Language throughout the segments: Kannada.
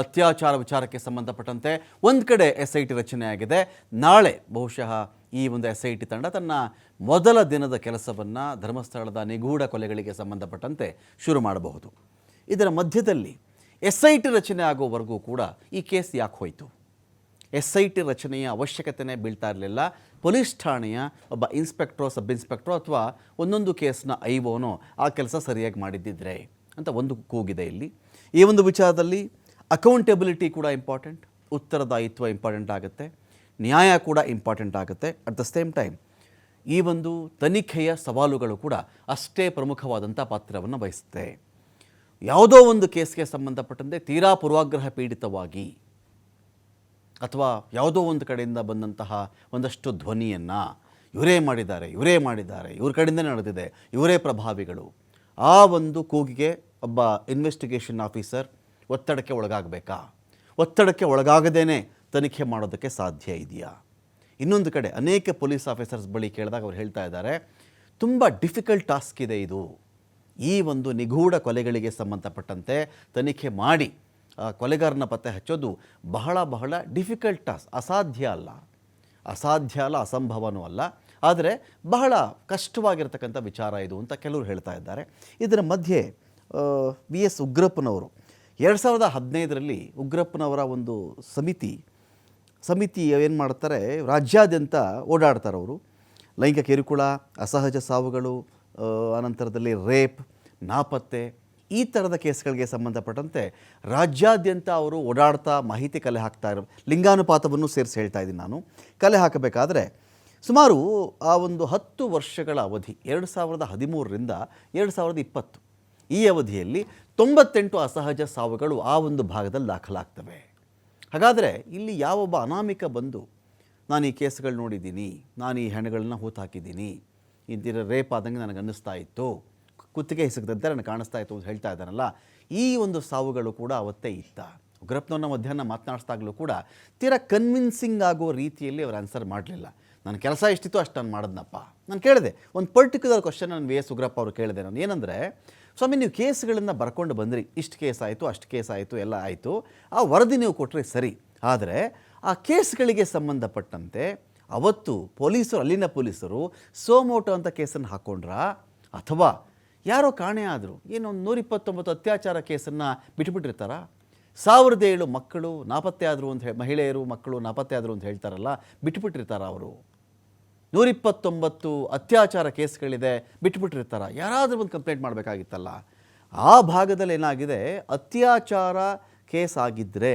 ಅತ್ಯಾಚಾರ ವಿಚಾರಕ್ಕೆ ಸಂಬಂಧಪಟ್ಟಂತೆ ಒಂದು ಕಡೆ ಎಸ್ ಐ ಟಿ ರಚನೆಯಾಗಿದೆ ನಾಳೆ ಬಹುಶಃ ಈ ಒಂದು ಎಸ್ ಐ ಟಿ ತಂಡ ತನ್ನ ಮೊದಲ ದಿನದ ಕೆಲಸವನ್ನು ಧರ್ಮಸ್ಥಳದ ನಿಗೂಢ ಕೊಲೆಗಳಿಗೆ ಸಂಬಂಧಪಟ್ಟಂತೆ ಶುರು ಮಾಡಬಹುದು. ಇದರ ಮಧ್ಯದಲ್ಲಿ ಎಸ್ ಐ ಟಿ ರಚನೆ ಆಗೋವರೆಗೂ ಕೂಡ ಈ ಕೇಸ್ ಯಾಕೆ ಹೋಯಿತು? ಎಸ್ ಐ ಟಿ ರಚನೆಯ ಅವಶ್ಯಕತೆನೇ ಬೀಳ್ತಾ ಇರಲಿಲ್ಲ. ಪೊಲೀಸ್ ಠಾಣೆಯ ಒಬ್ಬ ಇನ್ಸ್ಪೆಕ್ಟ್ರೋ, ಸಬ್ ಇನ್ಸ್ಪೆಕ್ಟ್ರೋ ಅಥವಾ ಒಂದೊಂದು ಕೇಸ್ನ ಐವೋನೋ ಆ ಕೆಲಸ ಸರಿಯಾಗಿ ಮಾಡಿದ್ದಿದ್ರೆ ಅಂತ ಒಂದು ಕೂಗಿದೆ ಇಲ್ಲಿ. ಈ ಒಂದು ವಿಚಾರದಲ್ಲಿ ಅಕೌಂಟೆಬಿಲಿಟಿ ಕೂಡ ಇಂಪಾರ್ಟೆಂಟ್ ಉತ್ತರದಾಯಿತ್ವ ಇಂಪಾರ್ಟೆಂಟ್ ಆಗುತ್ತೆ, ನ್ಯಾಯ ಕೂಡ ಇಂಪಾರ್ಟೆಂಟ್ ಆಗುತ್ತೆ. ಅಟ್ ದ ಸೇಮ್ ಟೈಮ್ ಈ ಒಂದು ತನಿಖೆಯ ಸವಾಲುಗಳು ಕೂಡ ಅಷ್ಟೇ ಪ್ರಮುಖವಾದಂಥ ಪಾತ್ರವನ್ನು ವಹಿಸುತ್ತೆ. ಯಾವುದೋ ಒಂದು ಕೇಸ್ಗೆ ಸಂಬಂಧಪಟ್ಟಂತೆ ತೀರಾ ಪೂರ್ವಾಗ್ರಹ ಪೀಡಿತವಾಗಿ ಅಥವಾ ಯಾವುದೋ ಒಂದು ಕಡೆಯಿಂದ ಬಂದಂತಹ ಒಂದಷ್ಟು ಧ್ವನಿಯನ್ನು ಇವರೇ ಮಾಡಿದ್ದಾರೆ ಇವರೇ ಮಾಡಿದ್ದಾರೆ, ಇವ್ರ ಕಡೆಯಿಂದ ನಡೆದಿದೆ, ಇವರೇ ಪ್ರಭಾವಿಗಳು. ಆ ಒಂದು ಕೂಗಿಗೆ ಒಬ್ಬ ಇನ್ವೆಸ್ಟಿಗೇಷನ್ ಆಫೀಸರ್ ಒತ್ತಡಕ್ಕೆ ಒಳಗಾಗಬೇಕಾ? ಒತ್ತಡಕ್ಕೆ ಒಳಗಾಗದೇನೆ ತನಿಖೆ ಮಾಡೋದಕ್ಕೆ ಸಾಧ್ಯ ಇದೆಯಾ? ಇನ್ನೊಂದು ಕಡೆ ಅನೇಕ ಪೊಲೀಸ್ ಆಫೀಸರ್ಸ್ ಬಳಿ ಕೇಳಿದಾಗ ಅವ್ರು ಹೇಳ್ತಾ ಇದ್ದಾರೆ, ತುಂಬ ಡಿಫಿಕಲ್ಟ್ ಟಾಸ್ಕ್ ಇದೆ ಇದು. ಈ ಒಂದು ನಿಗೂಢ ಕೊಲೆಗಳಿಗೆ ಸಂಬಂಧಪಟ್ಟಂತೆ ತನಿಖೆ ಮಾಡಿ ಕೊಲೆಗಾರನ ಪತ್ತೆ ಹಚ್ಚೋದು ಬಹಳ ಬಹಳ ಡಿಫಿಕಲ್ಟ್ ಟಾಸ್ಕ್, ಅಸಾಧ್ಯ ಅಲ್ಲ. ಅಸಾಧ್ಯ ಅಲ್ಲ, ಅಸಂಭವನೂ ಅಲ್ಲ. ಆದರೆ ಬಹಳ ಕಷ್ಟವಾಗಿರ್ತಕ್ಕಂಥ ವಿಚಾರ ಇದು ಅಂತ ಕೆಲವರು ಹೇಳ್ತಾ ಇದ್ದಾರೆ. ಇದರ ಮಧ್ಯೆ ವಿ ಎಸ್ ಉಗ್ರಪ್ಪನವರು ಎರಡು ಸಾವಿರದ ಹದಿನೈದರಲ್ಲಿ ಉಗ್ರಪ್ಪನವರ ಒಂದು ಸಮಿತಿ ಸಮಿತಿ ಏನು ಮಾಡ್ತಾರೆ, ರಾಜ್ಯಾದ್ಯಂತ ಓಡಾಡ್ತಾರೆ ಅವರು. ಲೈಂಗಿಕ ಕಿರುಕುಳ, ಅಸಹಜ ಸಾವುಗಳು ಅನಂತರದಲ್ಲಿ ರೇಪ್, ನಾಪತ್ತೆ, ಈ ಥರದ ಕೇಸ್ಗಳಿಗೆ ಸಂಬಂಧಪಟ್ಟಂತೆ ರಾಜ್ಯಾದ್ಯಂತ ಅವರು ಓಡಾಡ್ತಾ ಮಾಹಿತಿ ಕಲೆ ಹಾಕ್ತಾ ಇರೋ, ಲಿಂಗಾನುಪಾತವನ್ನು ಸೇರಿಸಿ ಹೇಳ್ತಾ ಇದ್ದೀನಿ ನಾನು. ಕಲೆ ಹಾಕಬೇಕಾದ್ರೆ, ಸುಮಾರು ಆ ಒಂದು ಹತ್ತು ವರ್ಷಗಳ ಅವಧಿ, ಎರಡು ಸಾವಿರದ ಹದಿಮೂರರಿಂದ ಎರಡು ಸಾವಿರದ ಇಪ್ಪತ್ತು ಈ ಅವಧಿಯಲ್ಲಿ ತೊಂಬತ್ತೆಂಟು ಅಸಹಜ ಸಾವುಗಳು ಆ ಒಂದು ಭಾಗದಲ್ಲಿ ದಾಖಲಾಗ್ತವೆ. ಹಾಗಾದರೆ ಇಲ್ಲಿ ಯಾವೊಬ್ಬ ಅನಾಮಿಕ ಬಂದು, ನಾನು ಈ ಕೇಸ್ಗಳು ನೋಡಿದ್ದೀನಿ, ನಾನು ಈ ಹೆಣ್ಣುಗಳನ್ನ ಹೂತಾಕಿದ್ದೀನಿ ಇಂದಿರ ರೇಪ್ ಆದಂಗೆ ನನಗೆ ಅನ್ನಿಸ್ತಾ ಇತ್ತು, ಕುತ್ತಿಗೆ ಹೆಸಗದಂತೆ ನನಗೆ ಕಾಣಿಸ್ತಾ ಇತ್ತು ಅಂತ ಹೇಳ್ತಾ ಇದ್ದಾನಲ್ಲ, ಈ ಒಂದು ಸಾವುಗಳು ಕೂಡ ಅವತ್ತೇ ಇತ್ತ. ಉಗ್ರಪ್ಪನವ್ರನ್ನ ಮಧ್ಯಾಹ್ನ ಮಾತನಾಡಿಸ್ದಾಗಲೂ ಕೂಡ ತೀರ ಕನ್ವಿನ್ಸಿಂಗ್ ಆಗೋ ರೀತಿಯಲ್ಲಿ ಅವ್ರು ಆನ್ಸರ್ ಮಾಡಲಿಲ್ಲ. ನನ್ನ ಕೆಲಸ ಎಷ್ಟಿತ್ತು ಅಷ್ಟು ನಾನು ಮಾಡಿದ್ನಪ್ಪ. ನಾನು ಕೇಳಿದೆ, ಒಂದು ಪರ್ಟಿಕ್ಯುಲರ್ ಕ್ವಶನ್ ನಾನು ವಿ ಎಸ್ ಉಗ್ರಪ್ಪ ಅವರು ಕೇಳಿದೆ ನಾನು. ಏನಂದರೆ ಸ್ವಾಮಿ, ನೀವು ಕೇಸ್ಗಳನ್ನು ಬರ್ಕೊಂಡು ಬಂದ್ರಿ. ಇಷ್ಟು ಕೇಸ್ ಆಯಿತು, ಅಷ್ಟು ಕೇಸ್ ಆಯಿತು, ಎಲ್ಲ ಆಯಿತು. ಆ ವರದಿ ನೀವು ಕೊಟ್ಟರೆ ಸರಿ. ಆದರೆ ಆ ಕೇಸ್ಗಳಿಗೆ ಸಂಬಂಧಪಟ್ಟಂತೆ ಅವತ್ತು ಪೊಲೀಸರು, ಅಲ್ಲಿನ ಪೊಲೀಸರು ಸೋಮೋಟೋ ಅಂತ ಕೇಸನ್ನು ಹಾಕ್ಕೊಂಡ್ರಾ ಅಥವಾ ಯಾರೋ ಕಾಣೆ ಆದರೂ, ಏನೋ ಒಂದು ನೂರಿಪ್ಪತ್ತೊಂಬತ್ತು ಅತ್ಯಾಚಾರ ಕೇಸನ್ನು ಬಿಟ್ಬಿಟ್ಟಿರ್ತಾರಾ? ಸಾವಿರದ ಏಳು ಮಕ್ಕಳು ನಾಪತ್ತೆ ಆದರು ಅಂತ ಹೇಳಿ ಮಹಿಳೆಯರು, ಮಕ್ಕಳು ನಾಪತ್ತೆ ಆದರು ಅಂತ ಹೇಳ್ತಾರಲ್ಲ, ಬಿಟ್ಬಿಟ್ಟಿರ್ತಾರ ಅವರು? ನೂರಿಪ್ಪತ್ತೊಂಬತ್ತು ಅತ್ಯಾಚಾರ ಕೇಸ್ಗಳಿದೆ, ಬಿಟ್ಬಿಟ್ಟಿರ್ತಾರ. ಯಾರಾದರೂ ಒಂದು ಕಂಪ್ಲೇಂಟ್ ಮಾಡಬೇಕಾಗಿತ್ತಲ್ಲ? ಆ ಭಾಗದಲ್ಲಿ ಏನಾಗಿದೆ? ಅತ್ಯಾಚಾರ ಕೇಸ್ ಆಗಿದ್ದರೆ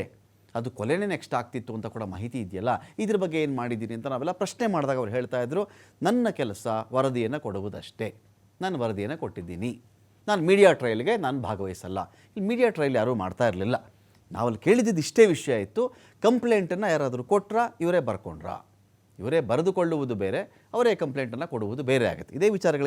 ಅದು ಕೊಲೆನೇ ನೆಕ್ಸ್ಟ್ ಆಗ್ತಿತ್ತು ಅಂತ ಕೂಡ ಮಾಹಿತಿ ಇದೆಯಲ್ಲ? ಇದ್ರ ಬಗ್ಗೆ ಏನು ಮಾಡಿದ್ದೀನಿ ಅಂತ ನಾವೆಲ್ಲ ಪ್ರಶ್ನೆ ಮಾಡಿದಾಗ ಅವ್ರು ಹೇಳ್ತಾ ಇದ್ರು, ನನ್ನ ಕೆಲಸ ವರದಿಯನ್ನು ಕೊಡುವುದಷ್ಟೇ. ನಾನು ವರದಿಯನ್ನು ಕೊಟ್ಟಿದ್ದೀನಿ. ನಾನು ಮೀಡಿಯಾ ಟ್ರಯಲ್ಗೆ ನಾನು ಭಾಗವಹಿಸಲ್ಲ. ಈ ಮೀಡಿಯಾ ಟ್ರಯಲ್ ಯಾರೂ ಮಾಡ್ತಾ ಇರಲಿಲ್ಲ. ನಾವಲ್ಲಿ ಕೇಳಿದ್ದು ಇಷ್ಟೇ ವಿಷಯ ಇತ್ತು, ಕಂಪ್ಲೇಂಟನ್ನು ಯಾರಾದರೂ ಕೊಟ್ರಾ, ಇವರೇ ಬರ್ಕೊಂಡ್ರಾ. ಇವರೇ ಬರೆದುಕೊಳ್ಳುವುದು ಬೇರೆ ಅವರೇ ಕಂಪ್ಲೇಂಟನ್ನು ಕೊಡುವುದು ಬೇರೆ ಆಗುತ್ತೆ. ಇದೇ ವಿಚಾರಗಳಿಗೆ